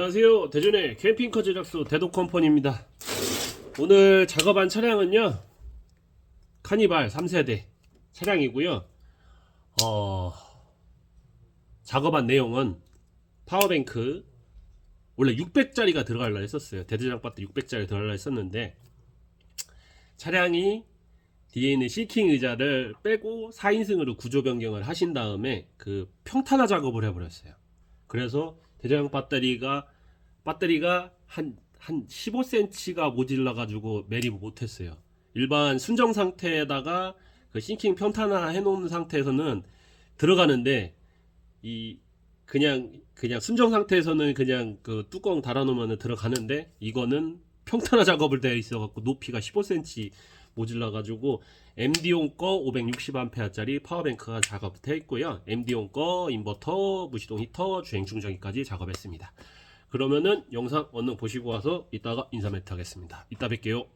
안녕하세요. 대전의 캠핑카 제작소 대도컴퍼니입니다. 오늘 작업한 차량은요. 카니발 3세대 차량이고요. 어, 작업한 내용은 파워뱅크 원래 600짜리가 들어갈라 했었어요. 대대장 배터리 600짜리 들어갈라 했었는데 차량이 뒤에 있는 시킹 의자를 빼고 4인승으로 구조 변경을 하신 다음에 그 평탄화 작업을 해버렸어요. 그래서 대저형 배터리가 배터리가 한 한 15cm가 모질라 가지고 매립을 못했어요. 일반 순정 상태에다가 그 싱킹 평탄화 해놓은 상태에서는 들어가는데 이 그냥 그냥 순정 상태에서는 그냥 그 뚜껑 달아 놓으면 들어가는데 이거는 평탄화 작업을 되어 있어 갖고 높이가 15cm 모질라 가지고 MD용 거 560A짜리 파워뱅크가 작업되어 있고요. MD용 거 인버터, 무시동 히터, 주행 충전기까지 작업했습니다. 그러면은 영상 얼른 보시고 와서 이따가 인사 멘트 하겠습니다. 이따 뵐게요.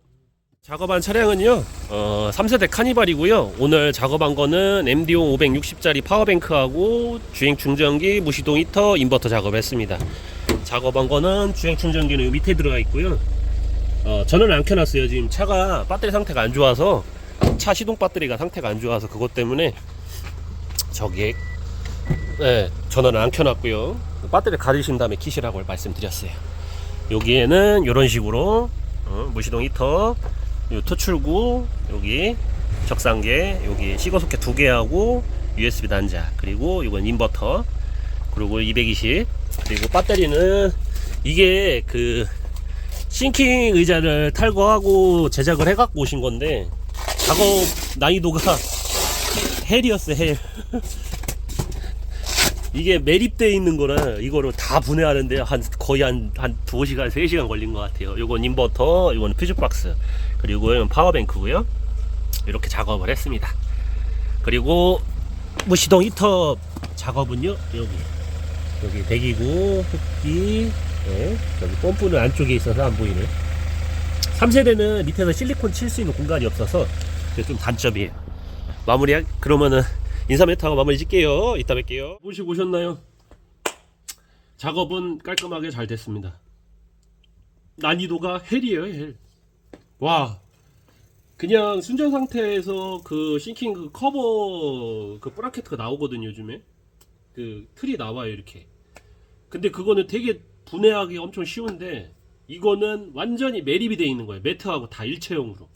작업한 차량은요, 어, 3세대 카니발이고요. 오늘 작업한 거는 MD용 560짜리 파워뱅크하고 주행 충전기, 무시동 히터, 인버터 작업했습니다. 작업한 거는 주행 충전기는 요 밑에 들어가 있고요. 어, 저는 안 켜놨어요. 지금 차가 배터리 상태가 안 좋아서 차 시동 배터리가 상태가 안 좋아서 그것 때문에 저기에 네, 전원을 안 켜놨고요. 배터리 가르신 다음에 키시라고 말씀드렸어요. 여기에는 이런 식으로 어, 무시동 히터, 요 토출구 여기 적상계 여기 시거 소켓 두 개하고 USB 단자 그리고 이건 인버터 그리고 220 그리고 배터리는 이게 그 싱킹 의자를 탈거하고 제작을 해갖고 오신 건데 작업 난이도가 헬이었어요 헬. 이게 매립되어 있는 거라 이거를 다 분해하는데 한 거의 한, 한 2시간 3시간 걸린 것 같아요. 요건 인버터 이건 퓨즈박스 그리고 이건 파워뱅크고요. 이렇게 작업을 했습니다. 그리고 무시동 히터 작업은요 여기. 여기 대기구 흡기 예, 여기 펌프는 안쪽에 있어서 안 보이네. 3세대는 밑에서 실리콘 칠 수 있는 공간이 없어서 좀 단점이에요. 마무리 그러면은 인사 멘트 하고 마무리 짓게요. 이따 뵐게요. 보시고 오셨나요? 작업은 깔끔하게 잘 됐습니다. 난이도가 헬이에요 헬 와. 그냥 순정 상태에서 그 싱킹 그 커버 그 브라켓가 나오거든요 요즘에. 그 틀이 나와요 이렇게. 근데 그거는 되게 분해하기 엄청 쉬운데 이거는 완전히 매립이 돼 있는 거예요. 매트하고 다 일체형으로.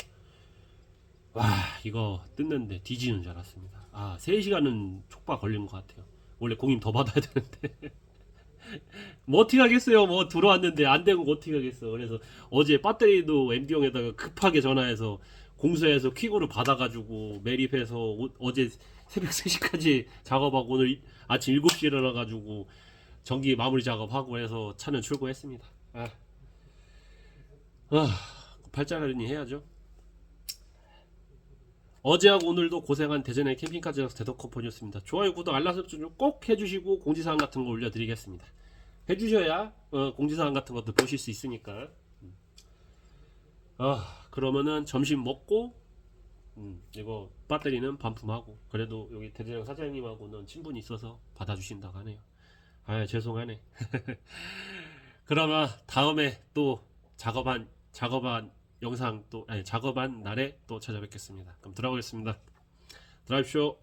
와 이거 뜯는데 뒤지는 줄 알았습니다. 아 3시간은 촉박 걸린 것 같아요. 원래 공임 더 받아야 되는데. 뭐 어떻게 하겠어요? 뭐 들어왔는데 안 되고 어떻게 하겠어? 그래서 어제 배터리도 MD용에다가 급하게 전화해서 공수해서 퀵으로 받아가지고 매립해서 오- 어제 새벽 3시까지 작업하고 오늘 이- 아침 7시에 일어나가지고 전기 마무리 작업하고 해서 차는 출고했습니다 아, 아 발자라니 해야죠 어제하고 오늘도 고생한 대전의 캠핑카 제작 대덕컴퍼니였습니다. 좋아요, 구독, 알람 설정 꼭 해주시고 공지사항 같은 거 올려드리겠습니다. 해주셔야 어, 공지사항 같은 것도 보실 수 있으니까. 음. 아 그러면은 점심 먹고 음, 이거 배터리는 반품하고 그래도 여기 대대장 사장님하고는 친분이 있어서 받아주신다고 하네요. 아 죄송하네. 그러면 다음에 또 작업한 작업한 영상 또 아니 작업한 날에 또 찾아뵙겠습니다. 그럼 들어가겠습니다. 들어가십시오.